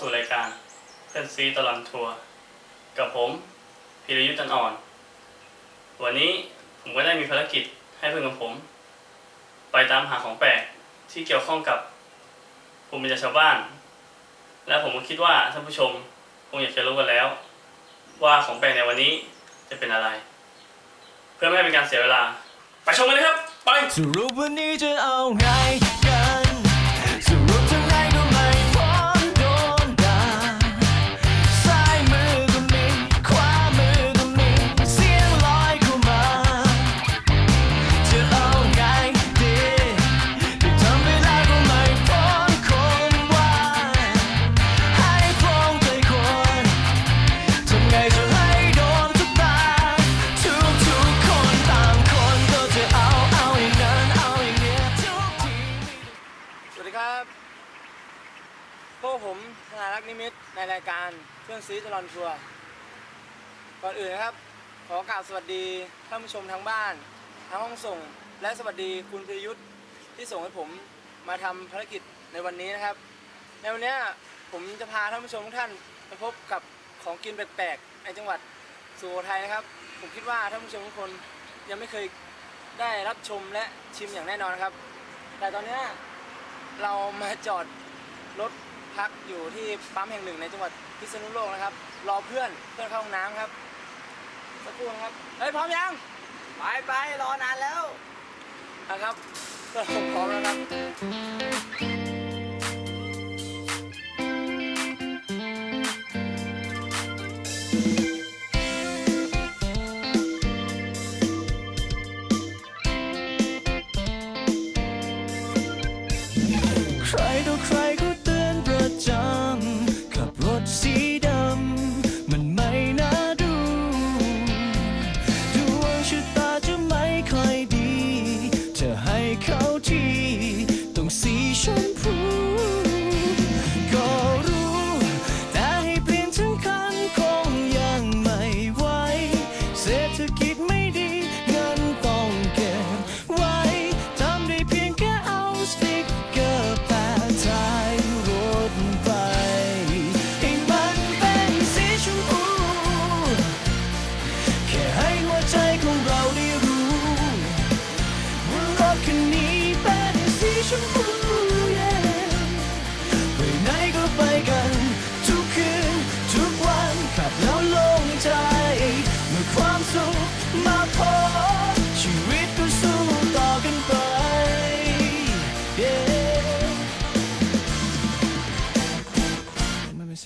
สู่รายการเพื่อนซีตลอดทัวร์กับผมพิรยุทธ์จันอ่อน วันนี้ผมก็ได้มีภารกิจให้เพื่อนของผม ไปตามหาของแปลกที่เกี่ยวข้องกับภูมิปัญญาชาวบ้าน และผมก็คิดว่าท่านผู้ชมคงอยากจะรู้กันแล้ว ว่าของแปลกในวันนี้จะเป็นอะไร เพื่อไม่ให้เป็นการเสียเวลา ไปชมกันเลยครับ ไปสรุปวันนี้จะเอาไง รในรายการเพื่อนซีตลอนทัวร์ก่อนอื่นนะครับ ขอกราบสวัสดีท่านผู้ชมทางบ้านทางห้องส่ง และสวัสดีคุณพิยุทธ์ที่ส่งให้ผมมาทำภารกิจในวันนี้นะครับ ในวันนี้ผมจะพาท่านผู้ชมทุกท่านไปพบกับของกินแปลกๆในจังหวัดสุโขทัยนะครับ ผมคิดว่าท่านผู้ชมทุกคนยังไม่เคยได้รับชมและชิมอย่างแน่นอนครับ แต่ตอนนี้เรามาจอดรถ พักอยู่ที่ปั๊มแห่งหนึ่งในจังหวัดพิษณุโลกนะครับ รอเพื่อนเพื่อนเข้าห้องน้ำครับสักครู่นะครับเฮ้ยพร้อมยังไปไปรอนานแล้วนะครับก็ผมพร้อมแล้วครับ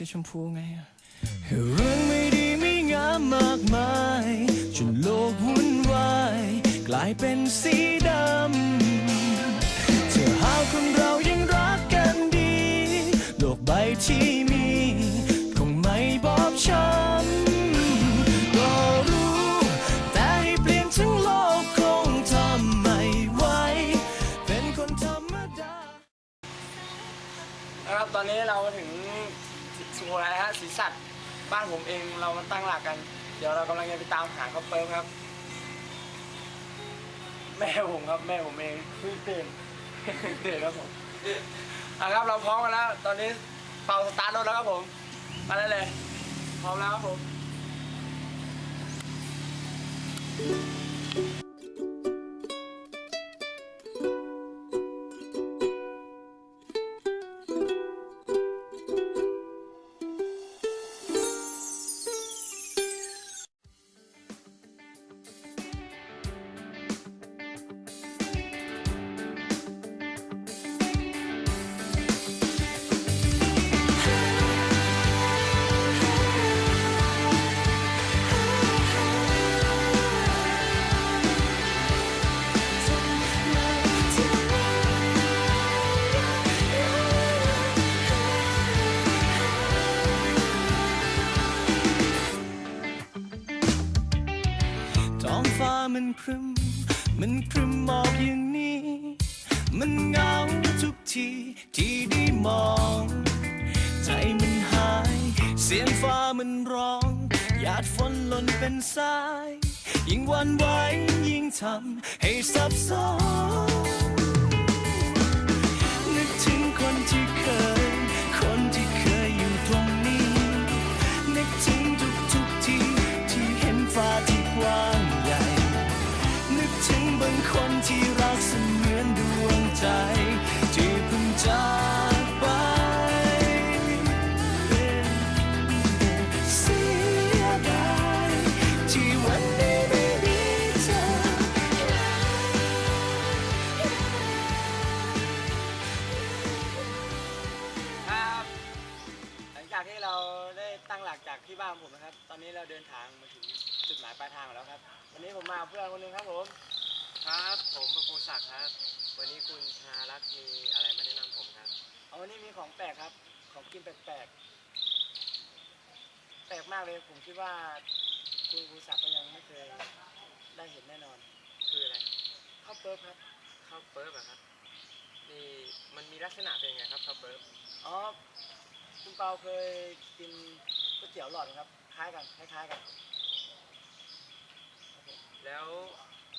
สีชมพูไงอะเรื่องไม่ดีไม่งามมากมาย จนโลกวุ่นวาย กลายเป็นสีดำเธอหากคนเรายังรักกันดี โลกใบที่มี คงไม่บอบช้ำก็รู้ แต่ให้เปลี่ยนทั้งโลกคงทำไม่ไหวเป็นคนธรรมดา นะครับตอนนี้เรามาถึง สุโขทัยฮะศรีสัตว์บ้านผมเองเรามาตั้งหลักกัน เดี๋ยวเรากำลังจะไปตามหาเขาเปิ้มครับ แม่ผมครับ แม่ผมเองเพิ่งตื่นเพิ่งตื่นครับผมอะครับเราพร้อมกันแล้ว ตอนนี้เป่าสตาร์ทรถแล้วครับผมมาได้เลยพร้อมแล้วครับผมท้อ ยิ่ นะครับตอนนี้เราเดินทางมาถึงจุดหมายปลายทางแล้วครับ วันนี้ผมมากับเพื่อนคนหนึงครับผม ครับผมประภูศักดิ์ครับ วันนี้คุณชนารักษ์มีอะไรมาแนะนำผมครับ เอาวันนี้มีของแปลกครับ ของกินแปลกๆ แปลกมากเลย ผมคิดว่าคุณครูศักดิ์ก็ยังไม่เคยได้เห็นแน่นอนคืออะไรครับข้าวเปิ๊บครับ ข้าวเปิ๊บอะครับนี่มันมีลักษณะเป็นยังไงครับข้าวเปิ๊บอ๋อ คุณเปาเคยกินก๋วยเตี๋ยวหลอดไหมครับค ล้ายกันคล้ายๆกัน แล้ว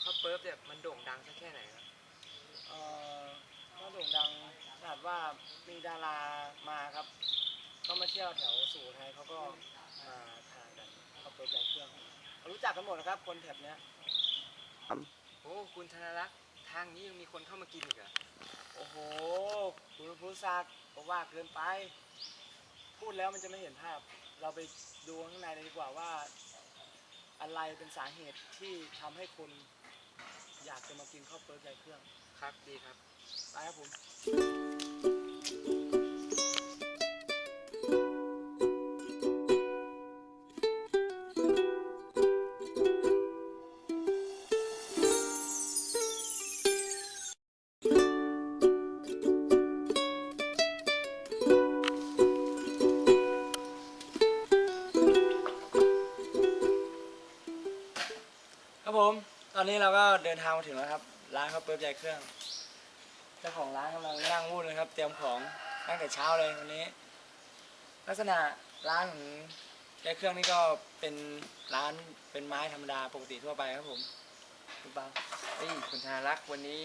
ข้าวเปิ๊บเนี่ยมันโด่งดังสักแค่ไหนครับเอ่อก็โด่งดังขนาดว่ามีดารามาครับ ก็มาเที่ยวแถวสุโขทัยเขาก็มาทานกันเขาเปิดใจเครื่องเขารู้จักกันหมดนะครับ คนแถบเนี้ยโอ้คุณชนารักษ์ทางนี้ยังมีคนเข้ามากินอีกเหรอโอ้โห คุณผู้ซักดิ์ก็ว่าเกินไป พูดแล้วมันจะไม่เห็นภาพ เราไปดูข้างในเลยดีกว่าว่า อะไรเป็นสาเหตุที่ทำให้คุณอยากจะมากินข้าวเปิดใจเครื่อง ครับดีครับ ไปครับผม ดินทางมาถึงแล้วครับ ร้านข้าวเปิ๊บใหญ่เครื่อง เจ้าของร้านกำลังนั่งวุ่นเลยครับ เตรียมของตั้งแต่เช้าเลยวันนี้ ลักษณะร้านของใหญ่เครื่องนี่ก็เป็นร้านเป็นไม้ธรรมดาปกติทั่วไปครับผมคุณเปาเฮ้ยคุณชนารักษ์วันนี้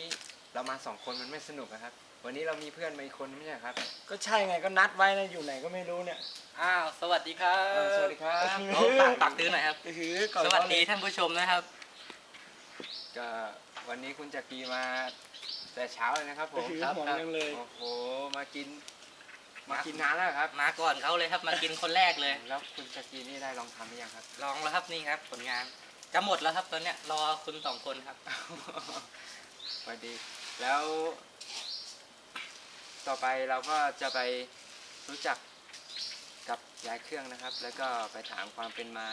เรามาสองคนมันไม่สนุกอะครับ วันนี้เรามีเพื่อนมาอีกคนไม่ใช่เหรอครับก็ใช่ไงก็นัดไว้นะอยู่ไหนก็ไม่รู้เนี่ยอ้าว สวัสดีครับ เออสวัสดีครับ เอาปากตักตื้อหน่อยครับถือก่อนสวัสดีท่านผู้ชมนะครับ ก็วันนี้คุณจักรีมาแต่เช้าเลยนะครับผมถือครับหอมครับยังเลยโอ้โหมากิน มากินนานแล้วเหรอครับ มาก่อนเขาเลยครับ มากินคนแรกเลย แล้วคุณจักรีนี่ได้ลองทำหรือยังครับ ลองแล้วครับนี่ครับ ผลงานจะหมดแล้วครับตอนเนี้ยรอคุณสองคนครับสวัสดี แล้ว ต่อไปเราก็จะไปรู้จักกับยายเครื่องนะครับ แล้วก็ไปถามความเป็นมา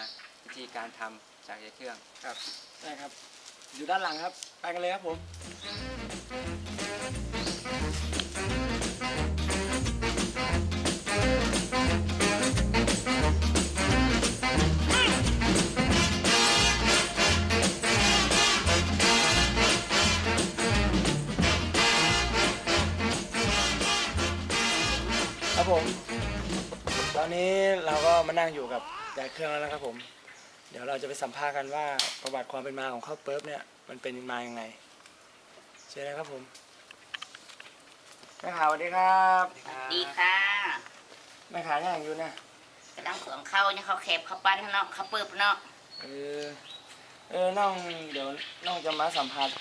วิธีการทำจากยายเครื่องครับใช่ครับ อยู่ด้านหลังครับ ไปกันเลยครับผมครับผม ตอนนี้เราก็มานั่งอยู่กับยายเครื่องแล้วนะครับผม เดี๋ยวเราจะไปสัมภาษณ์กันว่าประวัติความเป็นมาของข้าวเปิ๊บเนี่ยมันเป็นมาอย่างไงเชิญเลยครับผมแม่ขาวสวัสดีครับดีค่ะแม่ขาวยังอยู่นะกำลังเผืองเข้าเนี่ยเขาแคบเขาปั้นเนาะเขาเปิบเนาะเออเออน้องเดี๋ยวน้องจะมาสัมภาษณ์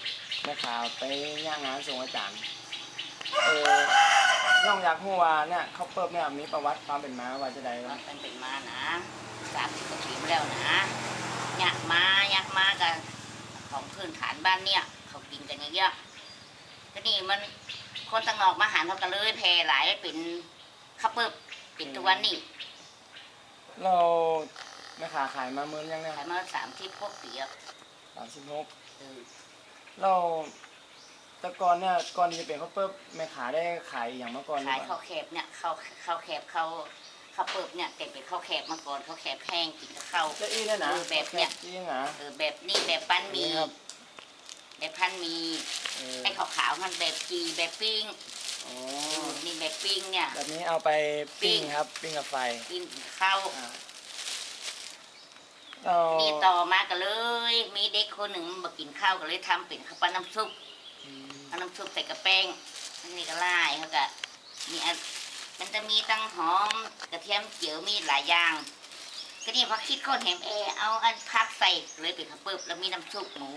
แม่ขาวไปย่างงานส่งอาจารย์เออน้องอยากรู้ว่าเนี่ยข้าวเปิ๊บเนี่ยมีประวัติความเป็นมาว่าจะได้มันเป็นเป็นมานะ สามสิบกว่าปีมาแล้วนะอยากมาอยากมากันของพื้นฐานบ้านเนี่ย เขากินกันอย่างเงี้ยก็นี่มันคนต่างนอกมาหารเขาก็เลยแพร่หลายเป็นข้าวเปิบเป็นตัวนี่เราแม่ขาวขายมาเมื่อยังเนี่ยขายมาสามที่พวกปีอะสามสิบหกเราแต่ก่อนเนี่ยก่อนที่จะเป็นข้าวเปิ๊บแม่ขาได้ขายอย่างเมื่อก่อนหรือขายเปข้าล่าวแคบเนี่ยข้าวข้าวแคบข้าว ข้าวเปิบเนี่ยแต่เป็นข้าวแคบมาก่อนข้าวแคบแห้งกินกับข้าวเจะอี้เนี่ยนะเออแบบเนี่ย อี้นะเออแบบนี้แบบปั้นหมีนี่ครับแบบพันหมีเออไอ้ขาวๆมันแบบจีแบบปิ้งอ๋อนี่แบบปิ้งเนี่ย แบบนี้เอาไปปิ้งปิ้งครับ ปิ้งกับไฟปิ้งข้าว อ่าเรานี่ต่อมาก็เลย มีเด็กคนหนึ่งมากินข้าวก็เลยทำเป็นข้าวปั้นน้ำซุปอืมเอาน้ำซุปใส่กระแป้งอันนี้ก็ไล่เขาก็มีอัน มันจะมีตั้งหอมกระเทียมเจียวมีหลายอย่าง ก็นี่พอคิดคนเห็นเอเอาอันพักใส่เลยเป็นข้าวเปิบแล้วมีน้ำซุปหมู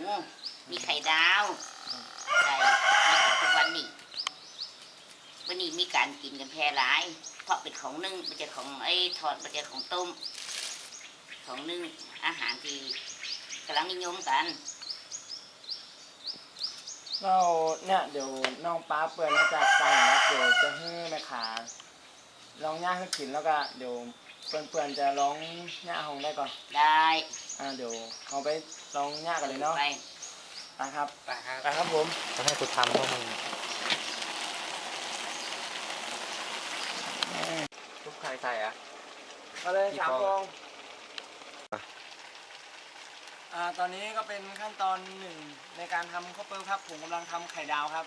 มีไข่ดาวใส่มาถึงทุกวันนี้วันนี้มีการกินกันแพร่หลาย เพราะเป็นของนึ่งไม่ใช่ของไอ้ทอดไม่ใช่ของต้ม ของนึ่งอาหารที่กำลังนิยมกันเราเนี่ยเดี๋ยวน้องป้าเปื่อนมาจากต่างนะครับเดี๋ยวจะให้แม่ขา ลองย่างให้กินแล้วก็เดี๋ยวเพื่อนๆจะร้องหน้าห้องได้ก่อนได้อ่าเดี๋ยวเขาไปร้องหน้ากันเลยเนาะไปนะครับไปครับไปครับผมจะให้กูทำพวกมึงทุกใครใส่อะมาเลยกี่สามฟองฟองอ่าตอนนี้ก็เป็นขั้นตอนหนึ่งในการทำข้าวเปิ้ลครับผมกำลังทำไข่ดาวครับ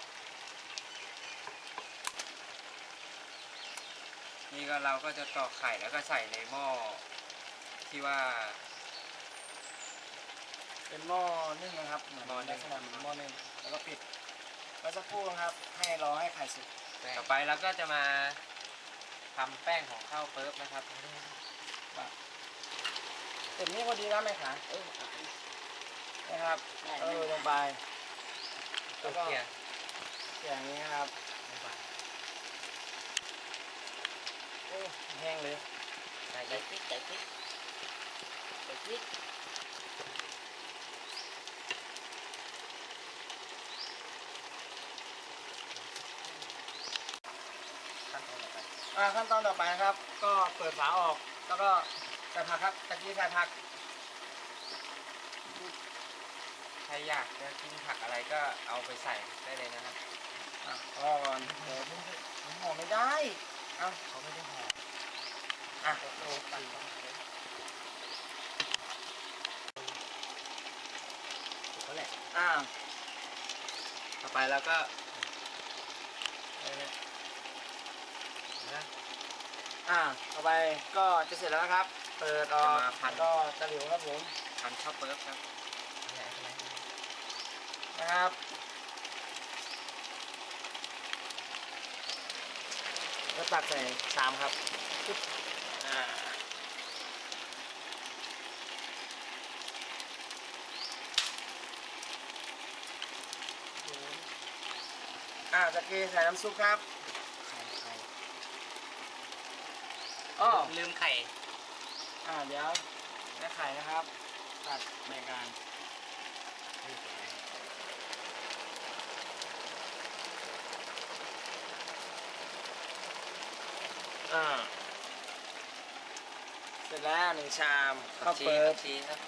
นี่ก็เราก็จะตอกไข่แล้วก็ใส่ในหม้อที่ว่า เป็นหม้อนึ่งนะครับเหมือนหม้อนึ่ลังกษณะเหมือนหม้อนึ่งแล้วก็ปิดแล้วสักครู่นะครับ ให้รอให้ไข่สุกต่อไปเราก็จะมาทำแป้งของข้าวเปิ๊บนะครับเสร็จนี้พอดีแล้วไหมคะเออเอาอันนะครับได้เออลงไป แล้วก็เกลี่ยเกี่ยอย่างนี้นะครับ ลงไป โอ้แห้งเลยใส่ใส่พริกใส่พริกใส่พริกขั้นตอนต่อไปอ่าขั้นตอนต่อไปนะครับ ก็เปิดฝาออก แล้วก็ใส่ผักครับตะกี้ใส่ผักใครอยากจะกินผักอะไรก็เอาไปใส่ได้เลยนะครับอะรอก่อนเดี๋ยวเพิ่งผมห่อไม่ได้ เอ้าเขาไม่ได้ห่อ อะโอ้ปั่นถูกแล้วแหละอ่าต่อไปแล้วก็อะไรเนี่ยนะอ่าต่อไปก็จะเสร็จแล้วนะครับ เปิดออกก็ตะหลิวครับผมทำข้าวเปิ๊บครับใหญ่ขนาดนี้นะครับแล้วตักใส่ชามครับปึ๊บอ่า อ่าตะกี้ใส่น้ำซุปครับไข่ไข่อ้อลืมไข่ อ่าเดี๋ยวแม่ไข่นะครับ ตัดแบ่งกันนี่เป็นไงอ่าเสร็จแล้วหนึ่งชามข้าข้าววเปิเปิบบชีครับ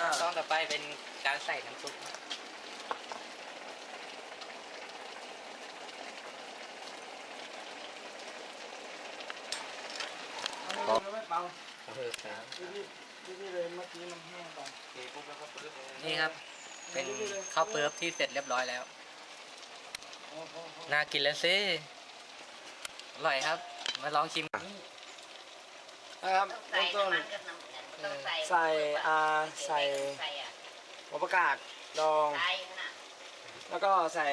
อ่า ต้องต่อ ไปเป็นการใส่น้ำซุปเอาเลยไม่เบาเออครับพี่พี่พี่เลยเมื่อกี้มันแห้งไปโอเคปุ๊บแล้วก็ปึ๊บเลยนี่ครับ เป็นข้าวเปิ๊บที่เสร็จเรียบร้อยแล้วโอ้โหน่ากินแล้วสิ อร่อยครับ มาลองชิมนะครับต้องใส่เริ่มต้นน้ำมันกับน้ำมันต้องใส่ใส่อ่าใส่ใส่อะ หัวประกาศดอง ใส่น่ะแล้วก็ใส่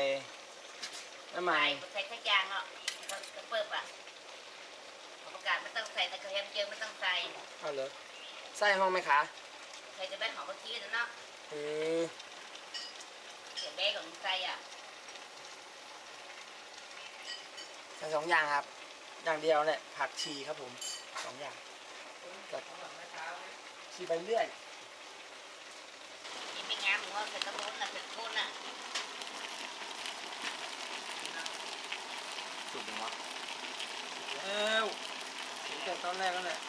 น้ำมัใส่นใส่ทุกอย่างเนาะกระเปิบอะประกาศไม่ต้องใส่แต่กระเทียมเจียวไม่ต้องใส่เอาเลยใส่ห้องไหมคะใส่จะได้หอมเมื่อกี้นะเนาะเออเดี๋ยวแม่ของใส่อะใส่สองอย่างครับ อย่างเดียวเนี่ยผักชีครับผมสองอย่างชีไปเรื่อย กินไปงามหรือ ว่าเป็นตะมุนน่ะใส่กุ้นน่ะสุดยังวะแล้วเห็นแต่ตอนแรกนั่นแหละ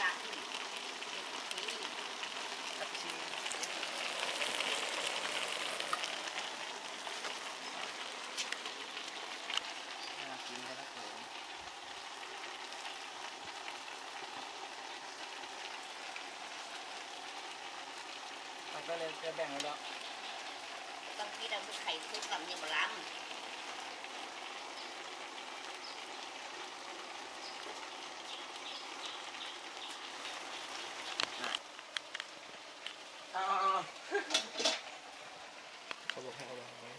ตาขึ้น ผักชี น่ากินเลยครับผม ผักก็ เลยจะแบ่งไว้แล้วต้องคิดเอาไข่ซุปกับเนี่ยมาล้ำเอาเอาเอาเขาบอกให้เอาวางไว้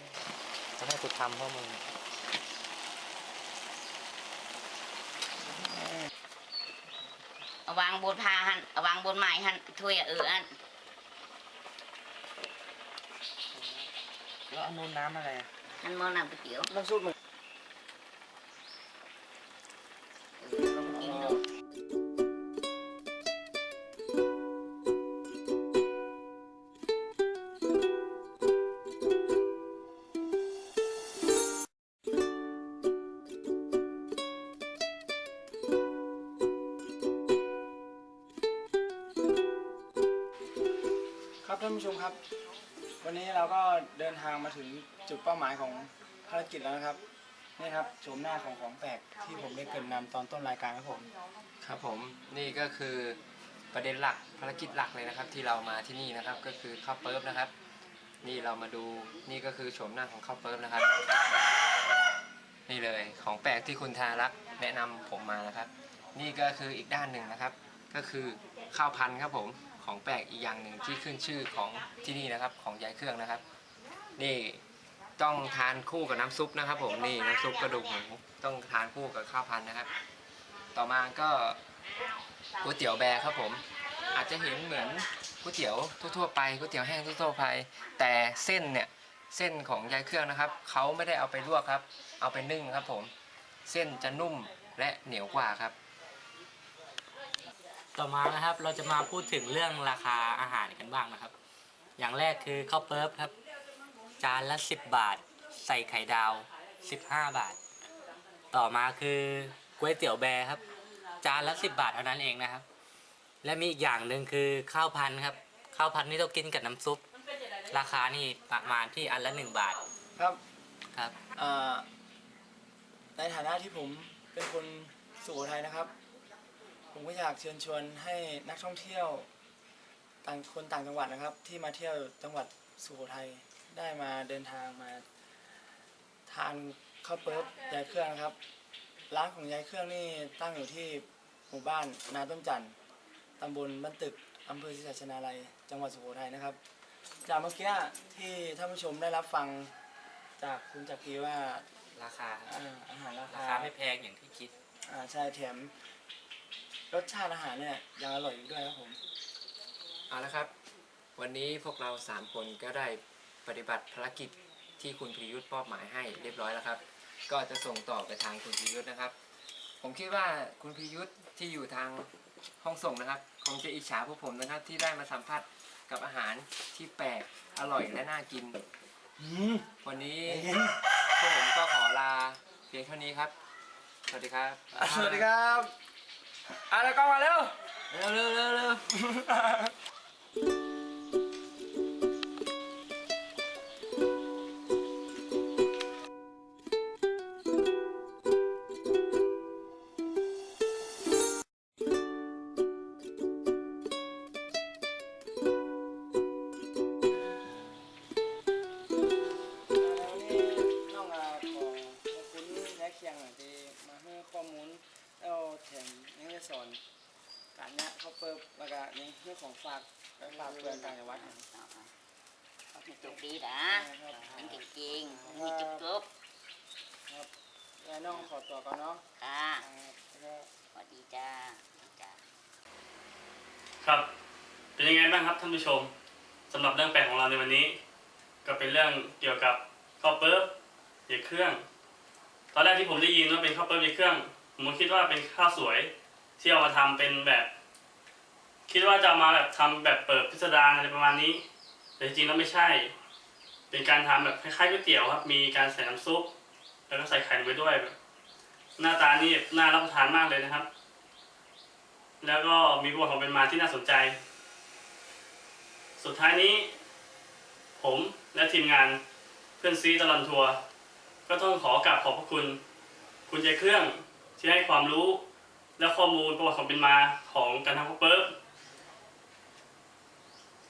จะให้กูทำเพราะมึงเอาวางบนผ้าหันเอาวางบนไม้หันถ้วยอะเอออัน แล้วอันนู้นน้ำอะไดินทางมาถึงจุดเป้าหมายของภารกิจแล้วนะครับนี่ครับโฉมหน้าของของแปลกที่ผมได้เกรินนำตอนต้นรายการครับผมครับผมนี่ก็คือประเด็นหลักภารกิจหลักเลยนะครับ ที่เรามาที่นี่นะครับ ก็คือข้าวเปิ๊บนะครับ นี่เรามาดูนี่ก็คือโฉมหน้าของข้าวเปิ๊บนะครับ นี่เลยของแปลกที่คุณธารักแนะนำผมมานะครับ นี่ก็คืออีกด้านหนึ่งนะครับ ก็คือข้าวพันธุ์ครับผมของแปลกอีกอย่างหนึ่งที่ขึ้นชื่อของที่นี่นะครับ ของยายเครื่องนะครับ นี่ต้องทานคู่กับน้ำซุปนะครับ ผมนี่น้ำซุปกระดูกหมูต้องทานคู่กับข้าวพันนะครับ ต่อมาก็ก๋วยเตี๋ยวแบร์ครับผม อาจจะเห็นเหมือนก๋วยเตี๋ยวทั่วๆไปก๋วยเตี๋ยวแห้งทั่วๆไป แต่เส้นเนี่ยเส้นของยายเครื่องนะครับเขาไม่ได้เอาไปลวกครับ เอาไปนึ่งครับ ผม เส้นจะนุ่มและเหนียวกว่าครับ ต่อมานะครับเราจะมาพูดถึงเรื่องราคาอาหารกันบ้างนะครับ อย่างแรกคือข้าวเปิ๊บครับ จานละ 10 บาท ใส่ไข่ดาว 15 บาท ต่อมาคือก๋วยเตี๋ยวแบร์ครับ จานละ 10 บาทเท่านั้นเองนะครับ และมีอีกอย่างหนึ่งคือข้าวพันธุ์ครับ ข้าวพันธุ์นี่ต้องกินกับน้ำซุป ราคานี่ประมาณที่อันละ 1 บาทครับครับ เอ่อในฐานะที่ผมเป็นคนสุโขทัยนะครับ ผมก็อยากเชิญชวนให้นักท่องเที่ยว ต่างคนต่างจังหวัดนะครับ ที่มาเที่ยวจังหวัดสุโขทัย ได้มาเดินทางมา ทานข้าวเปิ๊บยายเครื่องนะครับ ร้านของยายเครื่องนี่ตั้งอยู่ที่หมู่บ้านนาต้นจันทร์ตำบลบ้านตึกอำเภอศรีสัชนาลัยจังหวัดสุโขทัยนะครับ จากเมื่อกี้ที่ท่านผู้ชมได้รับฟังจากคุณจักรีว่าราคาอ่าอาหารราราคาคาไม่แพงอย่างที่คิด อ่าใช่แถมรสชาติอาหารเนี่ยยังอร่อยอยู่ด้วยครับผม เอาละครับ วันนี้พวกเราสามคนก็ได้ ปฏิบัติภารกิจที่คุณพิยุทธ์มอบหมายให้เรียบร้อยแล้วครับ ก็จะส่งต่อไปทางคุณพิยุทธ์นะครับ ผมคิดว่าคุณพิยุทธ์ที่อยู่ทางห้องส่งนะครับ คงจะอิจฉาพวกผมนะครับ ที่ได้มาสัมผัสกับอาหารที่แปลกอร่อยและน่ากิน วันนี้พวกผมก็ขอลาเพียงเท่านี้ครับ สวัสดีครับ สวัสดีครับอะแล้วก็มาเร็ว เร็วเร็วเร็วเร็วแล้ว นยังไงบ้างครับท่านผู้ชมสำหรับเรื่องแปลกของเราในวันนี้ ก็เป็นเรื่องเกี่ยวกับข้าวเปิ๊บเยเครื่อง ตอนแรกที่ผมได้ยินว่าเป็นข้าวเปิ๊บเยเครื่องผมคิดว่าเป็นข้าวสวยที่เอามาทำเป็นแบบ คิดว่าจะามาแบบทำแบบเปิดพิสดารอะไรประมาณนี้ แต่จริงๆแล้วไม่ใช่ เป็นการทำแบบคล้ายๆก๋วยเตี๋ยวครับ มีการใส่น้ำซุปแล้วก็ใส่ไข่ไปด้วยแบบหน้าตานี่น่ารับประทานมากเลยนะครับ แล้วก็มีประวัติความเป็นมาที่น่าสนใจ สุดท้ายนี้ ผมและทีมงานเพื่อนซีตลอนทัวร์ก็ต้องขอกราบขอบพระคุณ คุณใจเครื่องที่ให้ความรู้และข้อมูลประวัติความเป็นมาของการทำข้าวเปิ๊บ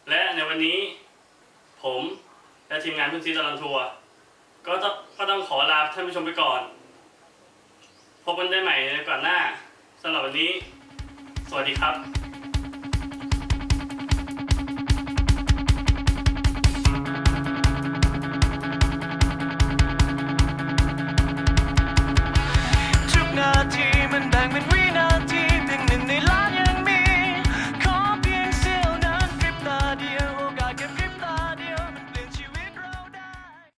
และในวันนี้ ผมและทีมงานเพื่อนซีตลอนทัวร์ก็ต้องก็ต้องขอลาท่านผู้ชมไปก่อน พบกันได้ใหม่ในโอกาสหน้าสำหรับวันนี้ สวัสดีครับ